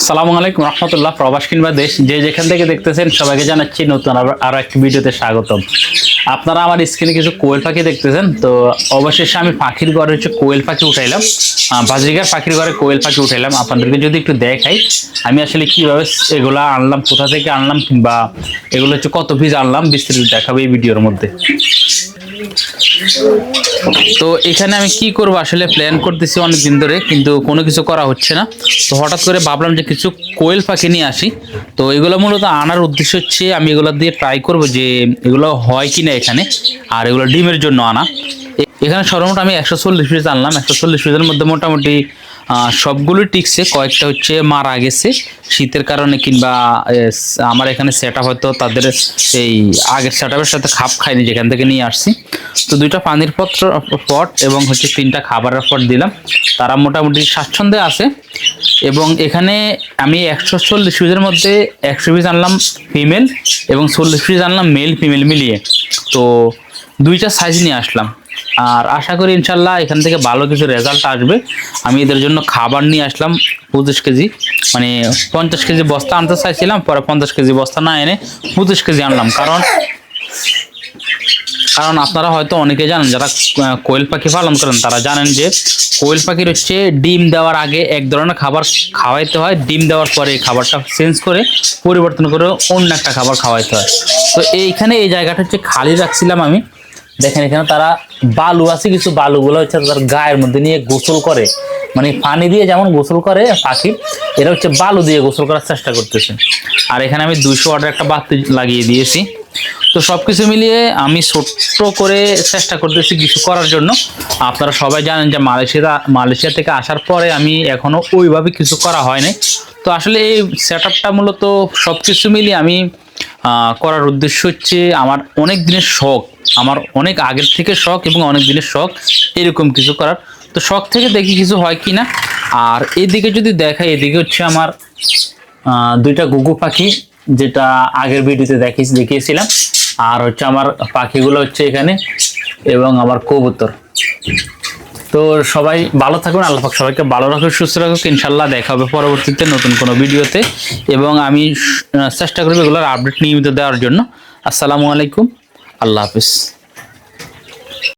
সালামু আলাইকুম, রহমতুল্লাহ। প্রবাস কিংবা দেশ, যে যেখান থেকে দেখতেছেন, সবাইকে জানাচ্ছি নতুন আবার- আরও একটি ভিডিওতে স্বাগতম। আপনারা আমার স্ক্রিনে কিছু কোয়েল পাখি দেখতেছেন, তো অবশেষে আমি পাখির ঘরে হচ্ছে কোয়েল পাখি উঠাইলাম। বাজরিকার পাখির ঘরে কোয়েল পাখি উঠাইলাম। আপনাদেরকে যদি একটু দেখাই, আমি আসলে কীভাবে এগুলা আনলাম, কোথা থেকে আনলাম কিংবা এগুলো হচ্ছে কত পিস আনলাম, বিস্তারিত দেখাবো এই ভিডিওর মধ্যে। তো এখানে আমি কি করব? আসলে প্ল্যান করতেছি অনেক দিন ধরে, কিন্তু কোনো কিছু করা হচ্ছে না। তো হঠাৎ করে ভাবলাম যে কিছু কোয়েল পাখি নিয়ে আসি। তো এগুলো মূলত আনার উদ্দেশ্য হচ্ছে, আমি এগুলো দিয়ে ট্রাই করব যে এগুলো হয় কি না এখানে, আর এগুলো ডিমের জন্য আনা। এখানে সর্বমোট আমি একশো চল্লিশ পিস আনলাম। একশো চল্লিশ পিসের মধ্যে মোটামুটি আহ, সবগুলোই টিকছে কয়েকটা হচ্ছে মারা গেছে। শীতের কারণে কিংবা আমার এখানে সেট হয়তো তাদের এই আগের সেট সাথে খাপ খায়নি যেখান থেকে নিয়ে আসছি। তো দুইটা পানির পত্র পট এবং হচ্ছে তিনটা খাবারের পট দিলাম। তারা মোটামুটি স্বাচ্ছন্দ্যে আছে। এবং এখানে আমি একশো চল্লিশ পিসের মধ্যে একশো পিস আনলাম ফিমেল এবং চল্লিশ পিস আনলাম মেল ফিমেল মিলিয়ে। তো দুইটা সাইজ নিয়ে আসলাম। আর আশা করি ইনশাল্লাহ এখান থেকে ভালো কিছু রেজাল্ট আসবে। আমি এদের জন্য খাবার নিয়ে আসলাম পঁচিশ কেজি। মানে পঞ্চাশ কেজি বস্তা আনতে চাইছিলাম, পরে পঞ্চাশ কেজি বস্তা না এনে পঁচিশ কেজি আনলাম। কারণ কারণ আপনারা হয়তো অনেকে জানেন, যারা কোয়েল পাখি পালন করেন, তারা জানেন যে কোয়েল পাখির হচ্ছে ডিম দেওয়ার আগে এক ধরনের খাবার খাওয়াইতে হয়। ডিম দেওয়ার পরে এই খাবারটা চেঞ্জ করে, পরিবর্তন করে অন্য একটা খাবার খাওয়াইতে হয়। তো এইখানে এই জায়গাটা হচ্ছে খালি রাখছিলাম আমি। দেখেন এখানে তারা বালু আছে, কিছু বালুগুলো হচ্ছে তার গায়ের মধ্যে নিয়ে গোসল করে। মানে পানি দিয়ে যেমন গোসল করে পাখি, এরা হচ্ছে বালু দিয়ে গোসল করার চেষ্টা করতেছে। আর এখানে আমি দুইশো ওয়াটের একটা বাতি লাগিয়ে দিয়েছি। তো সব কিছু মিলিয়ে আমি ছোট্ট করে চেষ্টা করতেছি কিছু করার জন্য। আপনারা সবাই জানেন যে মালয়েশিয়া মালয়েশিয়া থেকে আসার পরে আমি এখনও ওইভাবে কিছু করা হয়নি। তো আসলে এই সেট মূলত সব কিছু মিলিয়ে আমি করার উদ্দেশ্য হচ্ছে আমার অনেক দিনের শখ আমার অনেক আগের থেকে শখ এবং অনেক দিনের শখ, এরকম কিছু করার। তো শখ থেকে দেখি কিছু হয় কি না আর এদিকে যদি দেখাই, এদিকে হচ্ছে আমার দুইটা গুগু পাখি, যেটা আগের ভিডিওতে দেখিয়ে দেখিয়েছিলাম। আর হচ্ছে আমার পাখিগুলো হচ্ছে এখানে, এবং আমার কবুতর। তো সবাই ভালো থাকুন আল্লাহফাক সবাইকে ভালো রাখুক, সুস্থ রাখুক। ইনশাল্লাহ দেখা হবে পরবর্তীতে নতুন কোনো ভিডিওতে। এবং আমি চেষ্টা করব এগুলোর আপডেট নিয়মিত দেওয়ার জন্য। আসসালামু আলাইকুম। আল্লাহ হাফিজ।